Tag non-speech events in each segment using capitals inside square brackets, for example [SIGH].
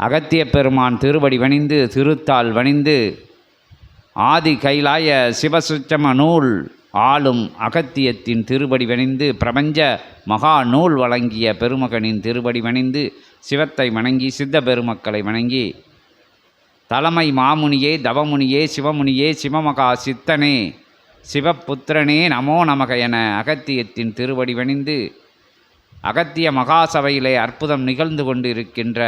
அகத்திய பெருமான் திருவடி வணிந்து திருத்தால் வணிந்து ஆதி கைலாய சிவசுச்சம நூல் ஆளும் அகத்தியத்தின் திருவடி வணிந்து பிரபஞ்ச மகா நூல் வழங்கிய பெருமகனின் திருவடி வணிந்து சிவத்தை வணங்கி சித்த பெருமக்களை வணங்கி தலைமை மாமுனியே தவமுனியே சிவமுனியே சிவமகா சித்தனே சிவபுத்திரனே நமோ நமக என அகத்தியத்தின் திருவடி வணிந்து அகத்திய மகாசபையிலே அற்புதம் நிகழ்ந்து கொண்டிருக்கின்ற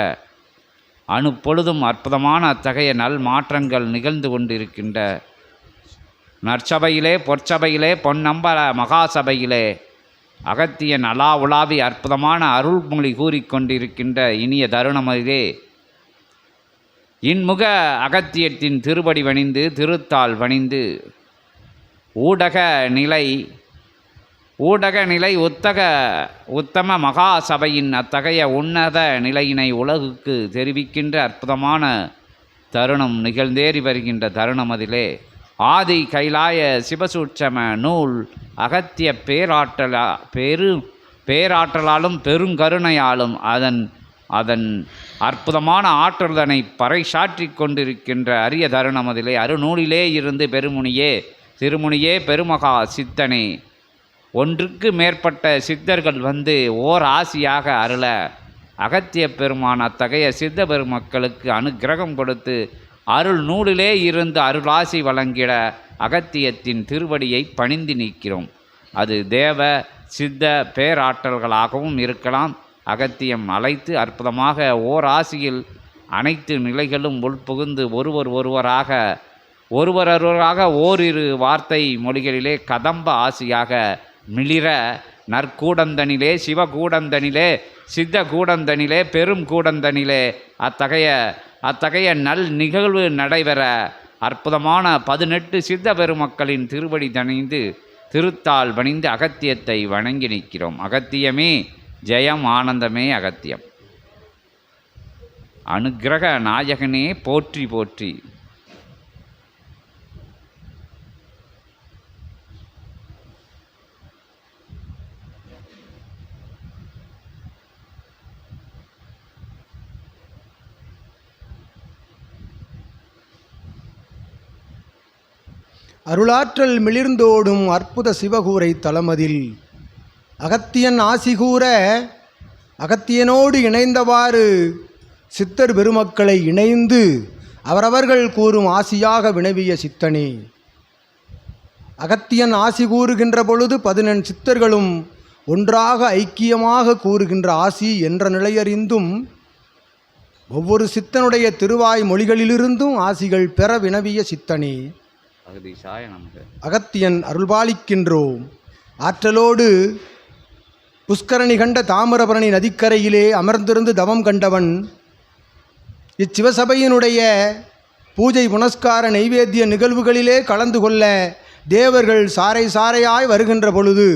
அணுப்பொழுதும் அற்புதமான அத்தகைய நல் மாற்றங்கள் நிகழ்ந்து கொண்டிருக்கின்ற நற்சபையிலே பொற்சபையிலே பொன்னம்பல மகாசபையிலே அகத்திய நலா உலாவி அற்புதமான அருள்மொழி கூறிக்கொண்டிருக்கின்ற இனிய தருணமிலே இன்முக அகத்தியத்தின் திருவடி வணிந்து திருத்தால் வணிந்து ஊடக நிலை ஊடக நிலை உத்தக உத்தம மகா சபையின் அத்தகைய உன்னத நிலையினை உலகுக்கு தெரிவிக்கின்ற அற்புதமான தருணம் நிகழ்ந்தேறி வருகின்ற தருணம் அதிலே ஆதி கைலாய சிவசூட்சம நூல் அகத்திய பேராற்றலா பெரு பேராற்றலாலும் பெருங்கருணையாலும் அதன் அதன் அற்புதமான ஆற்றலனை பறைசாற்றி கொண்டிருக்கின்ற அரிய தருணம் அதிலே அருநூலிலே இருந்து பெருமுனியே திருமுனியே பெருமகா சித்தனே ஒன்றுக்கு மேற்பட்ட சித்தர்கள் வந்து ஓர் ஆசியாக அருள அகத்திய பெருமான் அத்தகைய சித்த பெருமக்களுக்கு அனுக்கிரகம் கொடுத்து அருள் நூலிலே இருந்து அருளாசி வழங்கிட அகத்தியத்தின் திருவடியை பணிந்து நிற்கிறோம் அது தேவ சித்த பேராற்றல்களாகவும் இருக்கலாம். அகத்தியம் அழைத்து அற்புதமாக ஓர் ஆசியில் அனைத்து நிலைகளும் உள்புகுந்து ஒருவர் ஒருவராக ஒருவரொருவராக ஓரிரு வார்த்தை மொழிகளிலே கதம்ப ஆசியாக மிளிர நற்கூடந்தனிலே சிவகூடந்தனிலே சித்த கூடந்தனிலே பெரும் கூடந்தனிலே அத்தகைய அத்தகைய நல் நிகழ்வு நடைபெற அற்புதமான பதினெட்டு சித்த பெருமக்களின் திருவடி தணிந்து திருத்தால் வணிந்து அகத்தியத்தை வணங்கி நிற்கிறோம். அகத்தியமே ஜெயம் ஆனந்தமே அகத்தியம். அனுக்கிரக நாயகனே போற்றி போற்றி. அருளாற்றல் மிளிர்ந்தோடும் அற்புத சிவகூரை தலமதில் அகத்தியன் ஆசிகூற அகத்தியனோடு இணைந்தவாறு சித்தர் பெருமக்களை இணைந்து அவரவர்கள் கூறும் ஆசியாக வினவிய சித்தனே. அகத்தியன் ஆசி கூறுகின்ற பொழுது பதினெண் சித்தர்களும் ஒன்றாக ஐக்கியமாக கூறுகின்ற ஆசி என்ற நிலையறிந்தும் ஒவ்வொரு சித்தனுடைய திருவாய் மொழிகளிலிருந்தும் ஆசிகள் பெற வினவிய சித்தனே. அகத்தியன் அருள்பாலிக்கின்றோம். ஆற்றலோடு புஷ்கரணி கண்ட தாமிரபரணி நதிக்கரையிலே அமர்ந்திருந்து தவம் கண்டவன் இச்சிவசபையினுடைய பூஜை புனஸ்கார நைவேத்திய நிகழ்வுகளிலே கலந்து கொள்ள தேவர்கள் சாறை சாறையாய் வருகின்ற பொழுது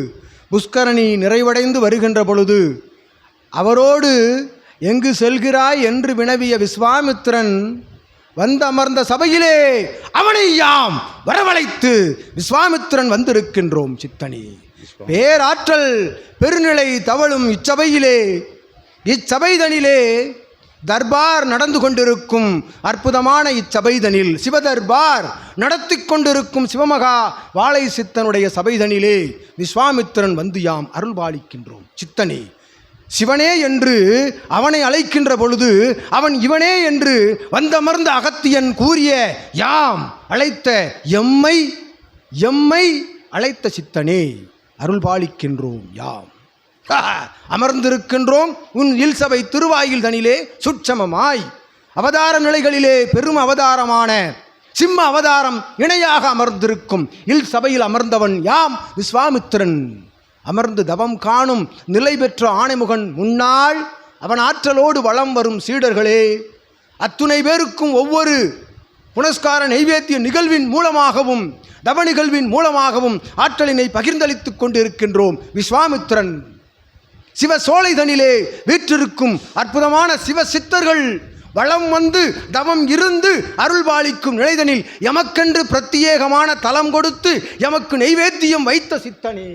புஷ்கரணி நிறைவடைந்து வருகின்ற பொழுது அவரோடு எங்கு செல்கிறாய் என்று வினவிய விஸ்வாமித்திரன் வந்து அமர்ந்த சபையிலே அவனை யாம் வரவழைத்து விஸ்வாமித்திரன் வந்திருக்கின்றோம் சித்தனி. பேராற்றல் பெருநிலை தவழும் இச்சபையிலே இச்சபைதனிலே தர்பார் நடந்து கொண்டிருக்கும் அற்புதமான இச்சபைதனில் சிவதர்பார் நடத்தி கொண்டிருக்கும் சிவமகா வாழை சித்தனுடைய சபைதனிலே விஸ்வாமித்திரன் வந்து யாம் அருள்பாலிக்கின்றோம். சித்தனே சிவனே என்று அவனை அழைக்கின்ற பொழுது அவன் இவனே என்று வந்தமர்ந்த அகத்தியன் கூறிய யாம்? அழைத்த எம்மை எம்மை? அழைத்த சித்தனே அருள்பாலிக்கின்றோம் யாம். அமர்ந்திருக்கின்றோம் உன் இல்சபை திருவாயில் தனிலே சுட்சமமாய். அவதார நிலைகளிலே பெரும் அவதாரமான சிம்ம அவதாரம் இணையாக அமர்ந்திருக்கும் இல் சபையில் அமர்ந்தவன் யாம்? விஸ்வாமித்திரன். அமர்ந்து தவம் காணும் நிலை பெற்ற ஆணைமுகன் முன்னாள் அவன் ஆற்றலோடு வலம் வரும் சீடர்களே. அத்துணை பேருக்கும் ஒவ்வொரு புனஸ்கார நைவேத்திய நிகழ்வின் மூலமாகவும் தவ நிகழ்வின் மூலமாகவும் ஆற்றலினை பகிர்ந்தளித்துக் கொண்டிருக்கின்றோம் விஸ்வாமித்திரன் சிவ சோலைதனிலே வீற்றிருக்கும் அற்புதமான சிவ சித்தர்கள் வளம் வந்து தவம் இருந்து அருள்பாலிக்கும் நிலைதனில் எமக்கென்று பிரத்யேகமான தலம் கொடுத்து எமக்கு நெய்வேத்தியம் வைத்த சித்தனே.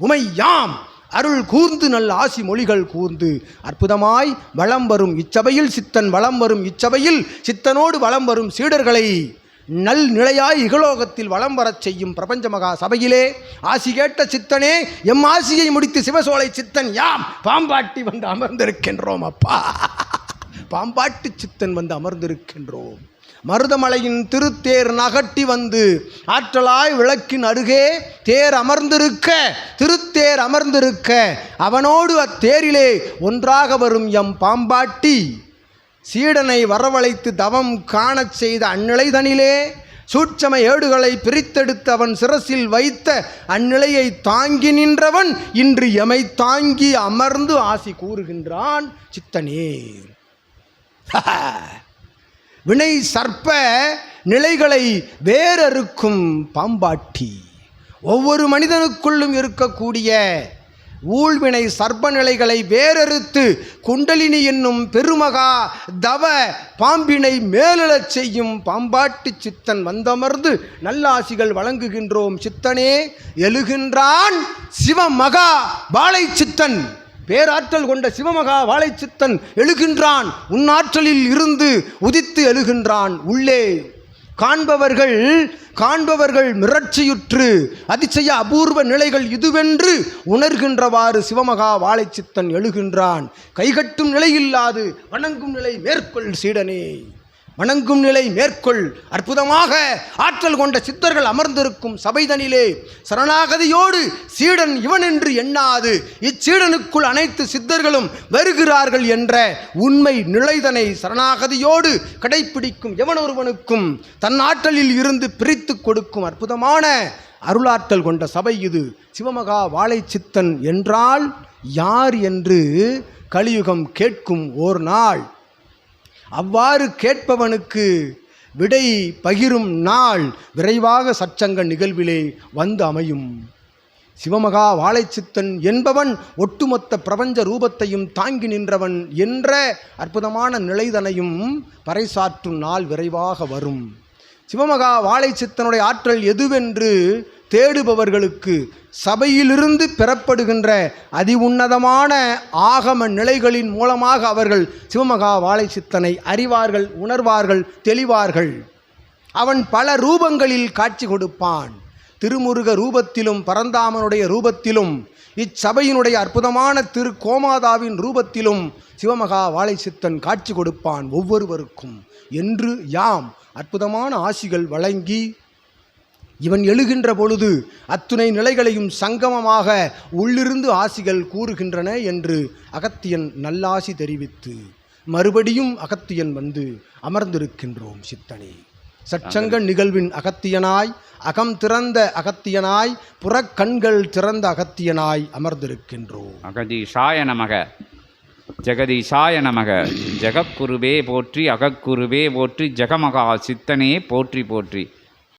உமை யாம் அருள் கூர்ந்து நல்ல ஆசி மொழிகள் கூர்ந்து. அற்புதமாய் வலம் வரும் இச்சபையில் சித்தன் வலம் வரும் இச்சபையில் சித்தனோடு வலம் வரும் சீடர்களை நல் நிலையாய் இகலோகத்தில் வலம் வரச் செய்யும் பிரபஞ்ச மகா சபையிலே ஆசி கேட்ட சித்தனே எம் ஆசியை முடித்து சிவசோலை சித்தன் யாம்? பாம்பாட்டி வந்து அமர்ந்திருக்கின்றோம் அப்பா. பாம்பாட்டு சித்தன் வந்து அமர்ந்திருக்கின்றோம். மருதமலையின் திருத்தேர் நகட்டி வந்து ஆற்றலாய் விளக்கின் அருகே தேர் அமர்ந்திருக்க திருத்தேர் அமர்ந்திருக்க அவனோடு அத்தேரிலே ஒன்றாக வரும் எம் பாம்பாட்டி. சீடனை வரவழைத்து தவம் காணச் செய்த அந்நிலைதனிலே சூட்சம ஏடுகளை பிரித்தெடுத்து அவன் சிரசில் வைத்த அந்நிலையை தாங்கி நின்றவன் இன்று எமை தாங்கி அமர்ந்து ஆசி கூறுகின்றான் சித்தனே. [LAUGHS] வினை சர்ப்ப நிலைகளை வேறறுக்கும் பாம்பாட்டி. ஒவ்வொரு மனிதனுக்குள்ளும் இருக்கக்கூடிய ஊழ்வினை சர்ப்ப நிலைகளை வேறறுத்து குண்டலினி என்னும் பெருமகா தவ பாம்பினை மேலெழச் செய்யும் பாம்பாட்டு சித்தன் வந்தமர்ந்து நல்லாசிகள் வழங்குகின்றோம் சித்தனே எழுகின்றான் சிவமகா பாலை சித்தன் பேராற்றல் கொண்ட சிவமகா வாழைச்சித்தன் எழுகின்றான். உன்னாற்றலில் இருந்து உதித்து எழுகின்றான். உள்ளே காண்பவர்கள் காண்பவர்கள் மிரட்சியுற்று அதிசய அபூர்வ நிலைகள் இதுவென்று உணர்கின்றவாறு சிவமகா வாழைச்சித்தன் எழுகின்றான். கைகட்டும் நிலையில்லாது வணங்கும் நிலை மேற்கொள் சீடனே. வணங்கும் நிலை மேற்கொள். அற்புதமாக ஆற்றல் கொண்ட சித்தர்கள் அமர்ந்திருக்கும் சபைதனிலே சரணாகதியோடு சீடன் இவன் என்று எண்ணாது. இச்சீடனுக்குள் அனைத்து சித்தர்களும் வருகிறார்கள் என்ற உண்மை நிலைதனை சரணாகதியோடு கடைப்பிடிக்கும் எவனொருவனுக்கும் தன் ஆற்றலில் இருந்து பிரித்து கொடுக்கும் அற்புதமான அருளாற்றல் கொண்ட சபை இது. சிவமகா வாழை சித்தன் என்றால் யார் என்று கலியுகம் கேட்கும் ஓர் நாள். அவ்வாறு கேட்பவனுக்கு விடை பகிரும் நாள் விரைவாக சச்சங்க நிகழ்விலே வந்து அமையும். சிவமகா வாழைச்சித்தன் என்பவன் ஒட்டுமொத்த பிரபஞ்ச ரூபத்தையும் தாங்கி நின்றவன் என்ற அற்புதமான நிலைதனையும் பறைசாற்றும் நாள் விரைவாக வரும். சிவமகா வாழைச்சித்தனுடைய ஆற்றல் எதுவென்று தேடுபவர்களுக்கு சபையிலிருந்து பெறப்படுகின்ற அதி உன்னதமான ஆகம நிலைகளின் மூலமாக அவர்கள் சிவமகா வாழைச்சித்தனை அறிவார்கள் உணர்வார்கள் தெளிவார்கள். அவன் பல ரூபங்களில் காட்சி கொடுப்பான். திருமுருக ரூபத்திலும் பரந்தாமனுடைய ரூபத்திலும் இச்சபையினுடைய அற்புதமான திரு கோமாதாவின் ரூபத்திலும் சிவமகா வாழைச்சித்தன் காட்சி கொடுப்பான் ஒவ்வொருவருக்கும். என்று யாம் அற்புதமான ஆசிகள் வழங்கி இவன் எழுகின்ற பொழுது அத்துணை நிலைகளையும் சங்கமமாக உள்ளிருந்து ஆசிகள் கூறுகின்றன என்று அகத்தியன் நல்லாசி தெரிவித்து மறுபடியும் அகத்தியன் வந்து அமர்ந்திருக்கின்றோம் சித்தனே. சற்சங்க நிகழ்வின் அகத்தியனாய் அகம் திறந்த அகத்தியனாய் புறக்கண்கள் திறந்த அகத்தியனாய் அமர்ந்திருக்கின்றோம். அகதீஷாய நமக. ஜெகதீஷாய நமக. ஜெகக்குருவே போற்றி அகக்குருவே போற்றி ஜெகமகா சித்தனே போற்றி போற்றி.